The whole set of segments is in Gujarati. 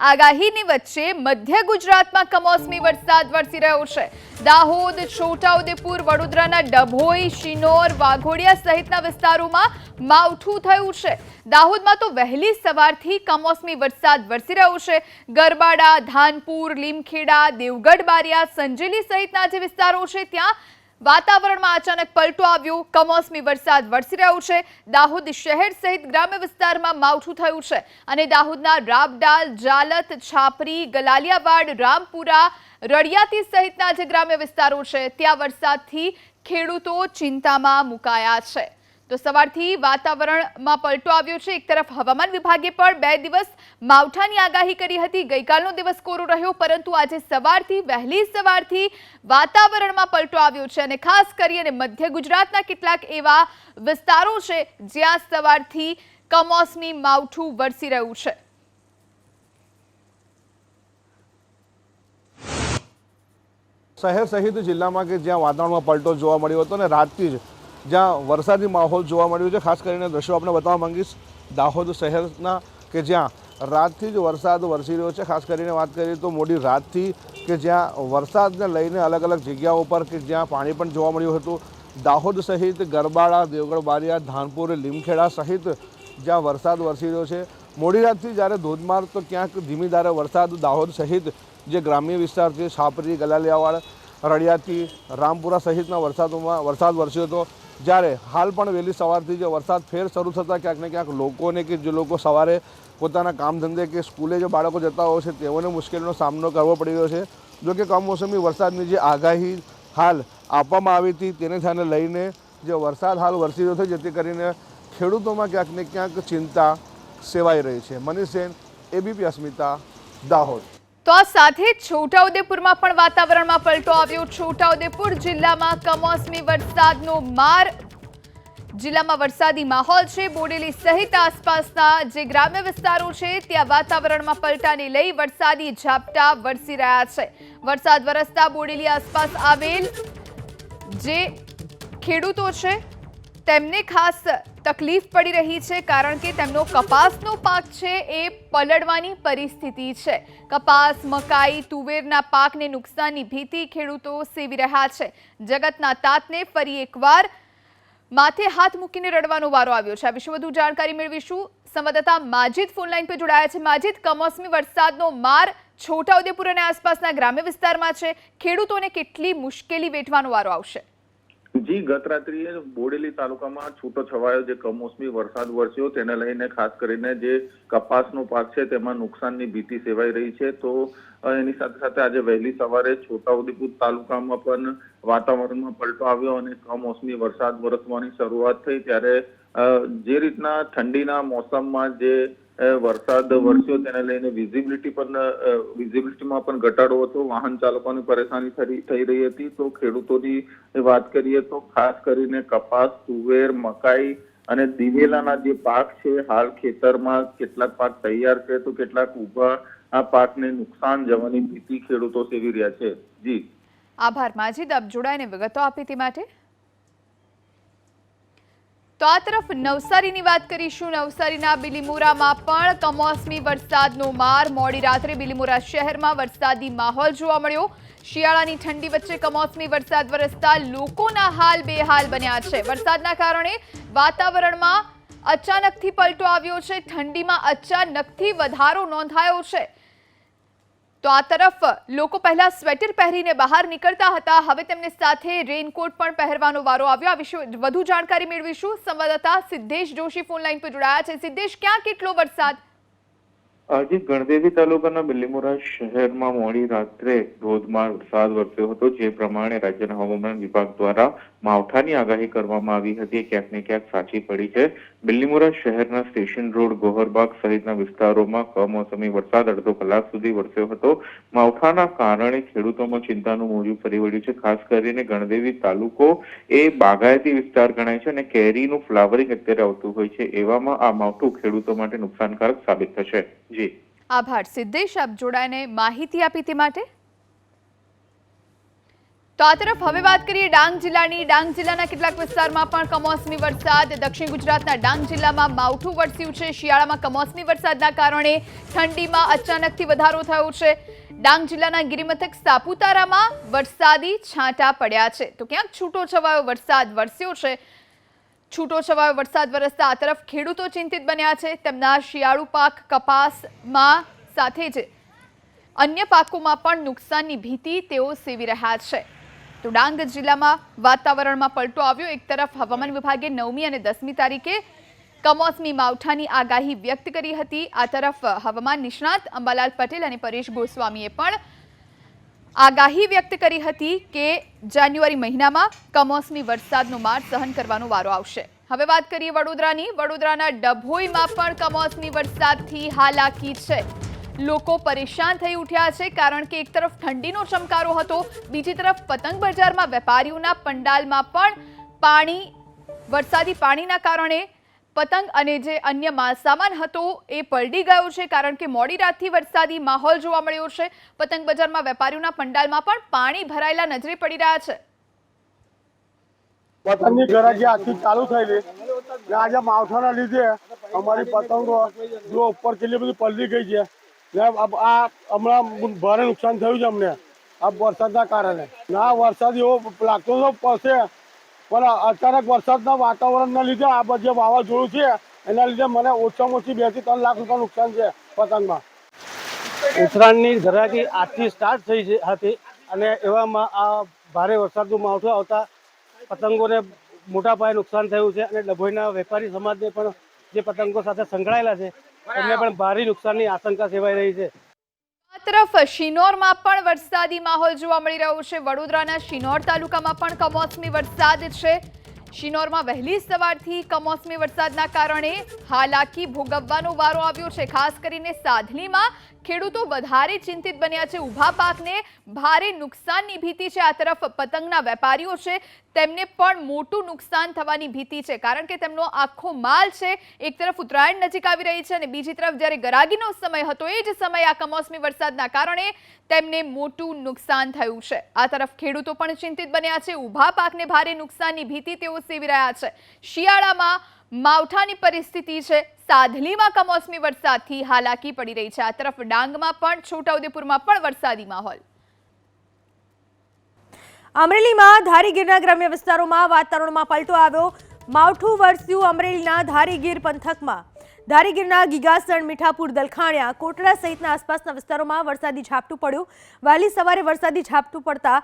આગાહીની વચ્ચે મધ્ય ગુજરાતમાં કમોસમી વરસાદ વરસી રહ્યો છે. દાહોદ, છોટાઉદેપુર, વડોદરાના ડભોઈ, શિનોર, વાઘોડિયા સહિતના વિસ્તારોમાં માવઠું થયું છે. દાહોદમાં તો વહેલી સવારથી કમોસમી વરસાદ વરસી રહ્યો છે. ગરબાડા, ધાનપુર, લીમખેડા, દેવગઢ, બારિયા, સંજેલી સહિતના જે વિસ્તારો છે, ત્યાં વાતાવરણમાં અચાનક પલટો આવ્યો. કમોસમી વરસાદ વરસી રહ્યો છે. દાહોદ શહેર સહિત ગ્રામ્ય વિસ્તારમાં માવઠું થયું છે. અને દાહોદના રાબડાલ, જાલત, છાપરી, ગલાલિયાવાડ, રામપુરા રડિયાતી સહિતના જે ગ્રામ્ય વિસ્તારો છે, ત્યાં વરસાદથી ખેડૂતો ચિંતામાં મુકાયા છે. તો સવારથી વાતાવરણમાં પલટો આવ્યો છે. એક તરફ હવામાન વિભાગે પણ બે દિવસ માવઠાની આગાહી કરી હતી. ગઈકાલનો દિવસ કોરો રહ્યો, પરંતુ આજે સવારથી, વહેલી સવારથી વાતાવરણમાં પલટો આવ્યો છે અને ખાસ કરી અને મધ્ય ગુજરાતના કેટલાક એવા વિસ્તારો છે જ્યાં સવારથી કમોસમી માવઠું વરસી રહ્યું છે. શહેર સહિત જિલ્લામાં કે જ્યાં વાતાવરણમાં પલટો જોવા મળ્યો હતો અને રાતથી જ જ્યાં વરસાદી માહોલ જોવા મળ્યો છે. ખાસ કરીને દ્રશ્યો આપણે બતાવવા માંગીશ. દાહોદ શહેરના કે જ્યાં રાતથી જ વરસાદ વરસી રહ્યો છે. ખાસ કરીને વાત કરીએ તો મોડી રાતથી કે જ્યાં વરસાદને લઈને અલગ અલગ જગ્યાઓ પર કે જ્યાં પાણી પણ જોવા મળ્યું હતું. દાહોદ સહિત ગરબાડા દેવગઢ બારિયા, ધાનપુર, લીમખેડા સહિત જ્યાં વરસાદ વરસી રહ્યો છે. મોડી રાતથી જ્યારે ધોધમાર તો ક્યાંક ધીમી ધારે વરસાદ, દાહોદ સહિત જે ગ્રામ્ય વિસ્તાર છે છાપરી ગલાલિયાવાડ રડિયાતી રામપુરા સહિતના વરસાદોમાં વરસાદ વરસ્યો હતો. જ્યારે હાલ પણ વહેલી સવારથી જે વરસાદ ફેર શરૂ થતાં ક્યાંક ને ક્યાંક લોકોને કે જે લોકો સવારે પોતાના કામ ધંધે કે સ્કૂલે જે બાળકો જતા હોય છે, તેઓને મુશ્કેલીનો સામનો કરવો પડી રહ્યો છે. જો કે કમોસમી વરસાદની જે આગાહી હાલ આપવામાં આવી હતી, તેને ધ્યાને લઈને જે વરસાદ હાલ વરસી રહ્યો છે, જેથી કરીને ખેડૂતોમાં ક્યાંક ને ક્યાંક ચિંતા સેવાઈ રહી છે. મનીષ સેન એબીપી અસ્મિતા દાહોદ. તો આ સાથે છોટાઉદેપુરમાં પણ વાતાવરણમાં પલટો આવ્યો. છોટાઉદેપુર જિલ્લામાં કમોસમી વરસાદનો માર. જિલ્લામાં વરસાદી માહોલ છે. બોડેલી સહિત આસપાસના જે ગ્રામ્ય વિસ્તારો છે, ત્યાં વાતાવરણમાં પલટાને લઈ વરસાદી ઝાપટા વરસી રહ્યા છે. વરસાદ વરસતા બોડેલી આસપાસ આવેલ જે ખેડૂતો છે તેમને ખાસ તકલીફ પડી રહી છે કારણ કે તેમનો કપાસનો પાક છે એ પલળવાની પરિસ્થિતિ છે. કપાસ, મકાઈ, તુવેરના પાકને નુકસાનની ભીતિ ખેડૂતો સેવી રહ્યા છે. જગતના તાતને ફરી એકવાર માથે હાથ મૂકીને રડવાનો વારો આવ્યો છે. આ વિશે વધુ જાણકારી મેળવીશું. સંવાદદાતા માજીદ ફોનલાઈન પર જોડાયા છે. માજીદ, કમોસમી વરસાદનો માર છોટાઉદેપુર અને આસપાસના ગ્રામ્ય વિસ્તારમાં છે. ખેડૂતોને કેટલી મુશ્કેલી વેઠવાનો વારો આવશે? જી, ગત રાત્રિએ બોડેલી તાલુકામાં છૂટો છવાયો જે કમોસમી વરસાદ વરસ્યો તેને લઈને ખાસ કરીને જે કપાસનો પાક છે તેમાં નુકસાનની ભીતિ સેવાઈ રહી છે. તો એની સાથે સાથે આજે વહેલી સવારે છોટાઉદેપુર તાલુકામાં પણ વાતાવરણમાં પલટો આવ્યો અને કમોસમી વરસાદ વરસવાની શરૂઆત થઈ. ત્યારે જે રીતના ઠંડીના મોસમમાં જે વરસાદ વરસ્યો તેને લઈને વિઝિબિલિટી પણ વિઝિબિલિટીમાં પણ ઘટાડો હતો. વાહન ચાલકોની પરેશાની થઈ રહી હતી. તો ખેડૂતોની વાત કરીએ તો ખાસ કરીને કપાસ, તુવેર, મકાઈ અને દિવેલાના જે પાક છે, હાલ ખેતરમાં કેટલાક પાક તૈયાર છે તો કેટલાક ઊભા આ પાકને નુકસાન જવાની ભીતિ ખેડૂતો સેવી રહ્યા છે. જી. આભાર. માજીદ, આપ જોડાઈને વિગતો આપી તે માટે. તો આ તરફ નવસારીની વાત કરીશું. નવસારીના બિલીમોરામાં પણ કમોસમી વરસાદનો માર. મોડી રાત્રે બિલીમોરા શહેરમાં વરસાદી માહોલ જોવા મળ્યો. શિયાળાની ઠંડી વચ્ચે કમોસમી વરસાદ વરસતા લોકોના હાલ બેહાલ બન્યા છે. વરસાદના કારણે વાતાવરણમાં અચાનકથી પલટો આવ્યો છે. ઠંડીમાં અચાનકથી વધારો નોંધાયો છે. તો આ તરફ લોકો પહેલા સ્વેટર પહેરીને બહાર નીકળતા હતા. હવે તેમની સાથે રેનકોટ પણ પહેરવાનો વારો આવ્યો. આ વિશે વધુ જાણકારી મેળવીશું. સંવાદદાતા સિદ્ધેશ જોશી ફોન લાઈન પર જોડાયા છે. સિદ્ધેશ, ક્યાં કેટલો વરસાદ? આજે ગણદેવી તાલુકાના બિલીમોરા શહેરમાં મોડી રાત્રે ધોધમાર વરસાદ વરસ્યો હતો. જે પ્રમાણે રાજ્યના હવામાન વિભાગ દ્વારા માવઠાની આગાહી કરવામાં આવી હતી. ક્યાંક ને ક્યાંક સાચી પડી છે. બિલીમોરા શહેરના સ્ટેશન રોડ ગોહરબાગ સહિતના વિસ્તારોમાં કમોસમી વરસાદ અડધો કલાક સુધી વરસ્યો હતો. માવઠાના કારણે ખેડૂતોમાં ચિંતાનું મોજું ફરી વળ્યું છે. ખાસ કરીને ગણદેવી તાલુકો એ બાગાયતી વિસ્તાર ગણાય છે અને કેરીનું ફ્લાવરિંગ અત્યારે આવતું હોય છે. એવામાં આ માવઠું ખેડૂતો માટે નુકસાનકારક સાબિત થશે. જી. આભાર. સિદ્ધેશ, આપ જોડાઈને માહિતી આપી તે માટે તો આ તરફ હવે વાત કરીએ ડાંગ જિલ્લાની. ડાંગ જિલ્લાના કેટલાક વિસ્તારમાં પણ કમોસમી વરસાદ. દક્ષિણ ગુજરાતના ડાંગ જિલ્લામાં માવઠું વરસ્યું છે. શિયાળામાં કમોસમી વરસાદના કારણે ઠંડીમાં અચાનકથી વધારો થયો છે. ડાંગ જિલ્લાના ગિરિમથક સાપુતારામાં વરસાદી છાંટા પડ્યા છે. તો ક્યાંક છૂટો છવાયો વરસાદ વરસ્યો છે. છૂટો છવાયો વરસાદ વરસતા આ તરફ ખેડૂતો ચિંતિત બન્યા છે. તેમના શિયાળુ પાક કપાસમાં સાથે જ અન્ય પાકોમાં પણ નુકસાનની ભીતિ તેઓ સેવી રહ્યા છે. તો ડાંગ જિલ્લામાં વાતાવરણમાં પલટો આવ્યો. એક તરફ હવામાન વિભાગે નવમી અને દસમી તારીખે કમોસમી માવઠાની આગાહી વ્યક્ત કરી હતી. આ તરફ હવામાન નિષ્ણાત અંબાલાલ પટેલ અને પરેશ ગોસ્વામીએ પણ આગાહી વ્યક્ત કરી હતી કે જાન્યુઆરી મહિનામાં કમોસમી વરસાદનો માર સહન કરવાનો વારો આવશે. હવે વાત કરીએ વડોદરાની. વડોદરાના ડભોઈમાં પણ કમોસમી વરસાદથી હાલાકી છે. લોકો પરેશાન થઈ ઉઠ્યા છે કારણ કે એક તરફ ઠંડીનો ચમકારો હતો, બીજી તરફ પતંગ બજારમાં વેપારીઓના પંડાલમાં પણ પાણી, વરસાદી પાણીના કારણે પતંગ અને જે અન્ય માલસામાન હતો એ પલડી ગયો છે કારણ કે મોડી રાતથી વરસાદી માહોલ જોવા મળ્યો છે. પતંગ બજારમાં વેપારીઓના પંડાલમાં પણ પાણી ભરાયેલા નજરે પડી રહ્યા છે. પતંગની ગરાગી આજથી ચાલુ થયેલી. આજે માવઠાના લીધે અમારી પતંગો જો ઉપર કેટલી બધી પલડી ગઈ છે. ને આ હમણાં ભારે નુકસાન થયું છે અમને. આ વરસાદના કારણે. ના વરસાદ એવો લાગતો તો પડશે, પણ અચાનક વરસાદના વાતાવરણના લીધે આ બધે વાવાઝોડું છે, એના લીધે મને ઓછામાં ઓછી બેથી ત્રણ લાખ રૂપિયા નુકસાન છે પતંગમાં. ઉત્તરાયણની ધરાકી આજથી સ્ટાર્ટ થઈ હતી અને એવામાં આ ભારે વરસાદનું માવઠું આવતા પતંગોને મોટા પાયે નુકસાન થયું છે અને ડભોઈના વેપારી સમાજને પણ જે પતંગો સાથે સંકળાયેલા છે એમને પણ ભારે નુકસાનની આશંકા સેવાઈ રહી છે. તરફ શિનોરમાં પણ વરસાદી માહોલ જોવા મળી રહ્યો છે. વડોદરાના શિનોર તાલુકામાં પણ કમોસમી વરસાદ છે. શિનોરમાં વહેલી સવારથી કમોસમી વરસાદના કારણે હાલાકી ભોગવવાનો વારો આવ્યો છે. ખાસ કરીને સાધલીમાં ખેડૂતો વધારે ચિંતિત બન્યા છે. ઊભા પાકને ભારે નુકસાનની ભીતિ છે. આ તરફ પતંગના વેપારીઓ છે. તેમને પણ મોટું નુકસાન થવાની ભીતિ છે. કારણ કે તેમનો આખો માલ છે, એક તરફ ઉત્તરાયણ નજીક આવી રહી છે અને બીજી તરફ જ્યારે ગરાગીનો સમય હતો, એ જ સમયે આ કમોસમી વરસાદના કારણે તેમને મોટું નુકસાન થયું છે. આ તરફ ખેડૂતો પણ ચિંતિત બન્યા છે. ઊભા પાકને ભારે નુકસાનની ભીતિ તેઓ સેવી રહ્યા છે. શિયાળામાં માવઠાની પરિસ્થિતિ છે. સાધલીમાં કમોસમી વરસાદથી હાલાકી પડી રહી છે. આ તરફ ડાંગમાં પણ, છોટાઉદેપુરમાં પણ વરસાદી માહોલ. અમરેલીમાં ધારીગીરના ગ્રામ્ય વિસ્તારોમાં વાતાવરણમાં પલટો આવ્યો. માવઠું વરસ્યું અમરેલીના ધારીગીર પંથકમાં. ધારીગીરના ગીગાસણ, મીઠાપુર, દલખાણિયા, કોટડા સહિતના આસપાસના વિસ્તારોમાં વરસાદી ઝાપટું પડ્યું. વહેલી સવારે વરસાદી ઝાપટું પડતા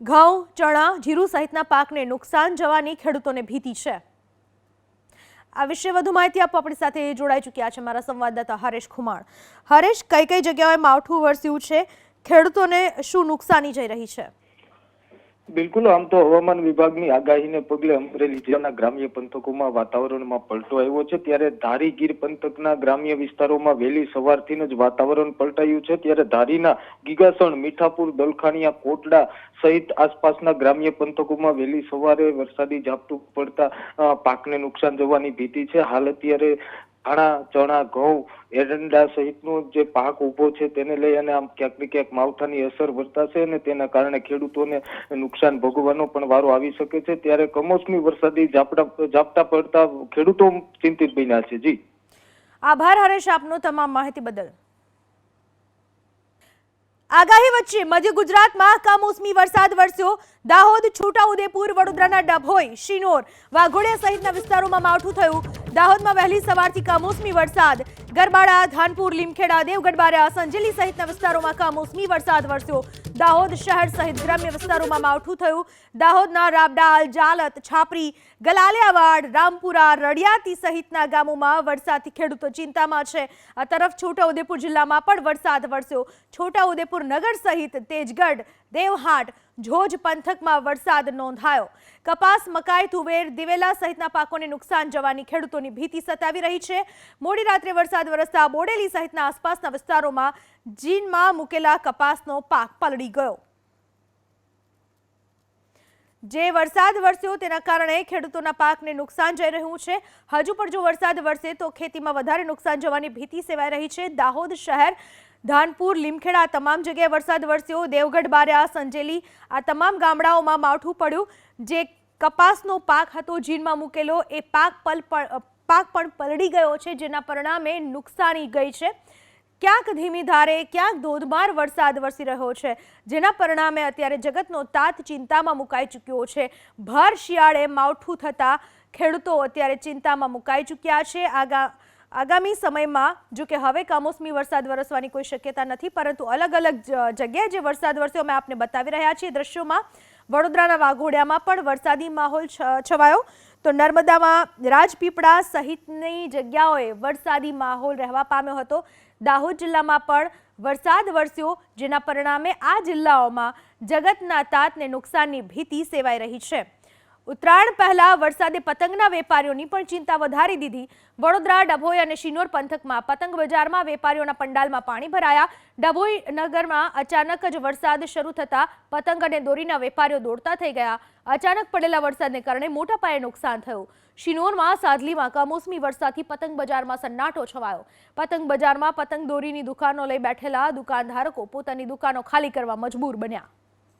ઘઉં, ચણા, જીરું સહિતના પાકને નુકસાન જવાની ખેડૂતોને ભીતિ છે. આ વિશે વધુ માહિતી આપવા આપણી સાથે જોડાઈ ચૂક્યા છે મારા સંવાદદાતા હરેશ ખુમાણ. હરેશ કઈ કઈ જગ્યાએ માવઠું વરસ્યું છે? ખેડૂતોને શું નુકસાની જઈ રહી છે? બિલકુલ, આમ તો હવામાન વિભાગની આગાહીને પગલે અમરેલી જિલ્લાના ગ્રામ્ય પંથકોમાં વાતાવરણમાં પલટો આવ્યો છે. ત્યારે ધારી ગીર પંથકના ગ્રામ્ય વિસ્તારોમાં વહેલી સવારથી જ વાતાવરણ પલટાયું છે. ત્યારે ધારીના ગીગાસણ, મીઠાપુર, દલખાણિયા, કોટડા સહિત આસપાસના ગ્રામ્ય પંથકોમાં વહેલી સવારે વરસાદી ઝાપટું પડતા પાકને નુકસાન જવાની ભીતિ છે. હાલ અત્યારે ધાણા ચણા, ઘઉં એરંડા સહિતનો જે પાક ઊભો છે તેને લઈ અને આમ ક્યાંક ને ક્યાંક માવઠાની અસર વર્તાશે અને તેના કારણે ખેડૂતોને નુકસાન ભોગવવાનો પણ વારો આવી શકે છે. ત્યારે કમોસમી વરસાદી ઝાપટા ઝાપટા પડતા ખેડૂતો ચિંતિત બન્યા છે. જી. આભાર, હરેશ, આપનો તમામ માહિતી બદલ. આગાહી વચ્ચે મધ્ય ગુજરાતમાં કમોસમી વરસાદ વરસ્યો. દાહોદ છોટાઉદેપુર વડોદરાના ડભોઈ, શિનોર, વાઘોડિયા સહિતના વિસ્તારોમાં માવઠું થયું. દાહોદમાં વહેલી સવારથી કમોસમી વરસાદ. ગરબાડા, ધાનપુર, લીમખેડા દેવગઢ બારિયા સંજેલી સહિતના વિસ્તારોમાં કમોસમી વરસાદ વરસ્યો. દાહોદ શહેર સહિત ગ્રામ્ય વિસ્તારોમાં માવઠું થયું. દાહોદના રાબડાલ, જાલત, છાપરી, ગલાલિયાવાડ, રામપુરા રડિયાતી સહિતના ગામોમાં વરસાદથી ખેડૂતો ચિંતામાં છે. આ તરફ છોટાઉદેપુર જિલ્લામાં પણ વરસાદ વરસ્યો. છોટાઉદેપુર નગર સહિત તેજગઢ, દેવહાટ જોજ પંથકમાં વરસાદ નોંધાયો. કપાસ, મકાઈ, તુવેર, દિવેલા સહિતના પાકોને નુકસાન જવાની ખેડૂતોની ભીતિ સતાવી રહી છે. મોડી રાત્રે વરસાદ વરસતા બોડેલી સહિતના આસપાસના વિસ્તારોમાં જીનમાં મૂકેલા કપાસનો પાક પલળી ગયો. જે વરસાદ વરસ્યો તેના કારણે ખેડૂતોના પાકને નુકસાન જઈ રહ્યું છે. હજુ પણ જો વરસાદ વરસે તો ખેતીમાં વધારે નુકસાન જવાની ભીતિ સેવાઈ રહી છે. દાહોદ શહેર, ધાનપુર, લીમખેડા તમામ જગ્યાએ વરસાદ વરસ્યો. દેવગઢ, બારિયા, સંજેલી આ તમામ ગામડાઓમાં માવઠું પડ્યું. જે કપાસનો પાક હતો જીનમાં મૂકેલો, એ પાક પલ પાક પણ પલળી ગયો છે, જેના પરિણામે નુકસાની ગઈ છે. ક્યાંક ધીમી ધારે, ક્યાંક ધોધમાર વરસાદ વરસી રહ્યો છે. જેના પરિણામે અત્યારે જગતનો તાત ચિંતામાં મુકાઈ ચૂક્યો છે. ભર શિયાળે માવઠું થતાં ખેડૂતો અત્યારે ચિંતામાં મુકાઈ ચૂક્યા છે. આગા, આગામી સમયમાં, જો કે હવે કમોસમી વરસાદ વરસવાની કોઈ શક્યતા નથી, પરંતુ અલગ અલગ જગ્યાએ જે વરસાદ વરસ્યો અમે આપને બતાવી રહ્યા છીએ. દ્રશ્યોમાં વડોદરાના વાઘોડિયામાં પણ વરસાદી માહોલ છવાયો. તો નર્મદામાં રાજપીપળા સહિતની જગ્યાઓએ વરસાદી માહોલ રહેવા પામ્યો હતો. દાહોદ જિલ્લામાં પણ વરસાદ વરસ્યો, જેના પરિણામે આ જિલ્લાઓમાં જગતના તાતને નુકસાનની ભીતિ સેવાઈ રહી છે. ઉત્તરાયણ પહેલા વરસાદે પતંગના વેપારીઓની પણ ચિંતા વધારી દીધી. વડોદરા, ડભોઈ અને શિનોર પંથકમાં પતંગ બજારમાં વેપારીઓના પંડાલમાં પાણી ભરાયા. ડભોઈ નગરમાં અચાનક જ વરસાદ શરૂ થતા પતંગ અને દોરીના વેપારીઓ દોડતા થઈ ગયા. અચાનક પડેલા વરસાદને કારણે મોટા પાયે નુકસાન થયું. શિનોરમાં સાદલીમાં કમોસમી વરસાદથી પતંગ બજારમાં સન્નાટો છવાયો. પતંગ બજારમાં પતંગ દોરીની દુકાનો લઈ બેઠેલા દુકાનધારકો પોતાની દુકાનો ખાલી કરવા મજબૂર બન્યા.